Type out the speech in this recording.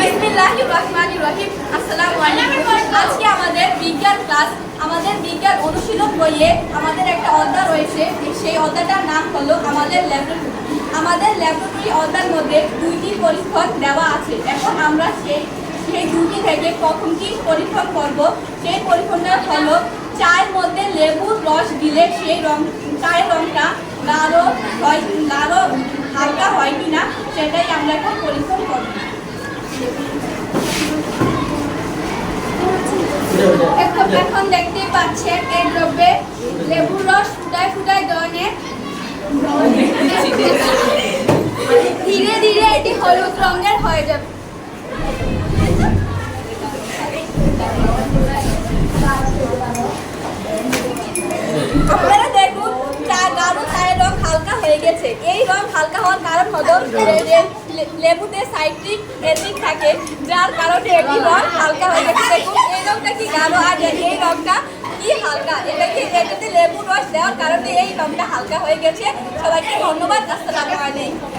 বিসমিল্লাহির রহমানির রহিম। আসসালামু আমাদের বিজ্ঞান ক্লাস, আমাদের বিজ্ঞান অনুশীলন বইয়ে আমাদের একটা অধ্যায় রয়েছে। সেই অধ্যায়টার নাম হলো আমাদের ল্যাবরেটরি। আমাদের ল্যাবরেটরি অধ্যায়ের মধ্যে দুইটি পরীক্ষণ দেওয়া আছে। এখন আমরা সেই সেই দুটি থেকে কি পরীক্ষণ করব। সেই পরীক্ষণটা হলো চায়ের মধ্যে লেবুর রস দিলে সেই রং, চায়ের রংটা গাঢ় হয় গাঢ় হালকা হয় কিনা, সেটাই আমরা এখন পরীক্ষণ করব এখন এখন দেখতে পাচ্ছেন এই দ্রব্যে লেবুর রস ফুটায় ফুটায় দনে ধীরে ধীরে এটি হলুদ রঙের হয়ে যাবে। আপনারা দেখুন রং হালকা হয়ে গেছে। এই রং হালকা হওয়ার কারণ হলো লেবুতে সাইট্রিক অ্যাসিড থাকে, যার কারণে এটি রং হালকা হয়ে গেছে এই রংটা কি গাঢ় আর এই রংটা কি হালকা এটাকে এটাতে লেবু রস দেওয়ার কারণে এই রংটা হালকা হয়ে গেছে। সবাইকে ধন্যবাদ। আসসালামু আলাইকুম।